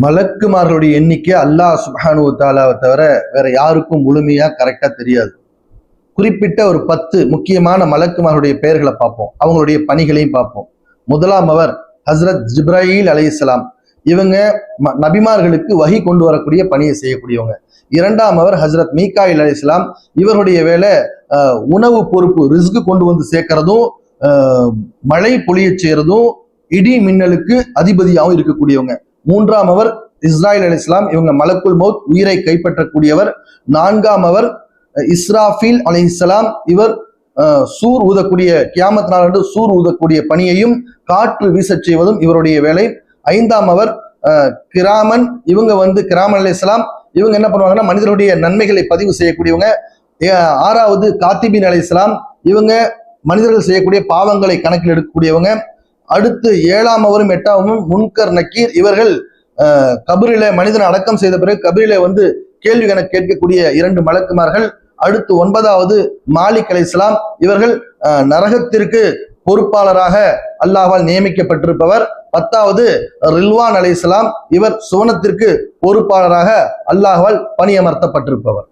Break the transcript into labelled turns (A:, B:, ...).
A: மலக்குமார்களுடைய எண்ணிக்கை அல்லாஹ் சுப்ஹானு தாலாவை தவிர வேற யாருக்கும் முழுமையாக கரெக்டாக தெரியாது. குறிப்பிட்ட ஒரு பத்து முக்கியமான மலக்குமார்களுடைய பெயர்களை பார்ப்போம். அவங்களுடைய பணிகளையும் பார்ப்போம். முதலாம் அவர் ஹஸ்ரத் ஜிப்ராயில் இஸ்லாம் இவங்க ம- நபிமார்களுக்கு வகி கொண்டு வரக்கூடிய பணியை செய்யக்கூடியவங்க. இரண்டாம் அவர் ஹஸ்ரத் மீகாயில் அலைஹிஸ்ஸலாம் இவருடைய வேலை உணவு பொறுப்பு ரிஸ்க் கொண்டு வந்து சேர்க்கறதும் மழை பொழிய செய்யறதும் இடி மின்னலுக்கு அதிபதியாகவும் இருக்கக்கூடியவங்க. மூன்றாம் அவர் இஸ்ராயில் அலி இஸ்லாம் இவங்க மலக்குல் மௌத் உயிரை கைப்பற்றக்கூடியவர். நான்காம் அவர் இஸ்ராஃபீல் இஸ்ராஃபில் அலி இஸ்லாம் இவர் சூர் ஊதக்கூடிய கியாமத் நாள் அன்று சூர் ஊதக்கூடிய பணியையும் காற்று வீசச் செய்வதும் இவருடைய வேலை. ஐந்தாம் அவர் கிராமன் இவங்க வந்து கிராமன் அலி இஸ்லாம் இவங்க என்ன பண்ணுவாங்கன்னா மனிதனுடைய நன்மைகளை பதிவு செய்யக்கூடியவங்க. ஆறாவது காத்திபின் அலி இஸ்லாம் இவங்க மனிதர்கள் செய்யக்கூடிய பாவங்களை கணக்கில் எடுக்கக்கூடியவங்க. அடுத்து ஏழாம் அவரும் எட்டாமவும் முன்கர் நக்கீர். இவர்கள் கபிரிலே மனிதன் மனிதனை அடக்கம் செய்த பிறகு கபிரிலே வந்து கேள்வி என கேட்கக்கூடிய இரண்டு மலக்குமார்கள். அடுத்து ஒன்பதாவது மாலிக் அலை இஸ்லாம் இவர்கள் நரகத்திற்கு பொறுப்பாளராக அல்லாஹால் நியமிக்கப்பட்டிருப்பவர். பத்தாவது ரில்வான் அலை இஸ்லாம் இவர் சுவனத்திற்கு பொறுப்பாளராக அல்லாஹ்வால் பணியமர்த்தப்பட்டிருப்பவர்.